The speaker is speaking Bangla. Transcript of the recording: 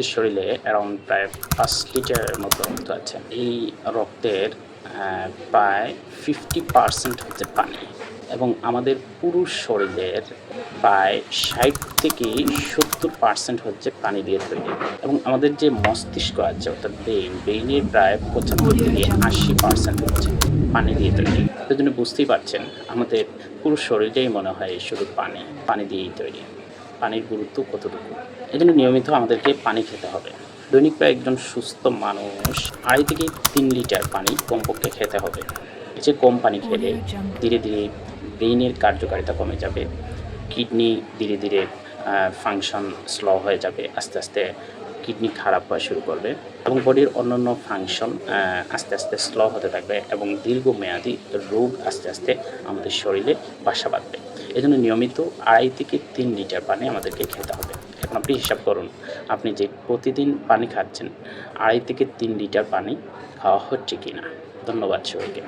আমাদের শরীরে অ্যারাউন্ড প্রায় পাঁচ লিটারের মতো রক্ত আছে। এই রক্তের প্রায় ফিফটি পার্সেন্ট হচ্ছে পানি এবং আমাদের পুরুষ শরীরের প্রায় ষাট থেকে সত্তর পার্সেন্ট হচ্ছে পানি দিয়ে তৈরি। এবং আমাদের যে মস্তিষ্ক আছে, অর্থাৎ ব্রেইন ব্রেইনের প্রায় পঁচাত্তর থেকে আশি পার্সেন্ট হচ্ছে পানি দিয়ে তৈরি। সেই জন্য বুঝতেই পারছেন, আমাদের পুরো শরীরেই মনে হয় শুধু পানি পানি দিয়েই তৈরি। পানির গুরুত্ব কতটুকু? এই জন্য নিয়মিত আমাদেরকে পানি খেতে হবে। দৈনিক প্রায় একজন সুস্থ মানুষ আড়াই থেকে তিন লিটার পানি কমপক্ষে খেতে হবে। চেয়ে কম পানি খেলে ধীরে ধীরে ব্রেইনের কার্যকারিতা কমে যাবে, কিডনি ধীরে ধীরে ফাংশন স্লো হয়ে যাবে, আস্তে আস্তে কিডনি খারাপ হওয়া শুরু করবে এবং বডির অন্যান্য ফাংশন আস্তে আস্তে স্লো হতে থাকবে এবং দীর্ঘমেয়াদী রোগ আস্তে আস্তে আমাদের শরীরে বাসা বাঁধবে। এই জন্য নিয়মিত আড়াই থেকে তিন লিটার পানি আমাদেরকে খেতে হবে। এখন আপনি হিসাব করুন, আপনি যে প্রতিদিন পানি খাচ্ছেন, আড়াই থেকে তিন লিটার পানি খাওয়া হচ্ছে কি না ধন্যবাদ সবাইকে।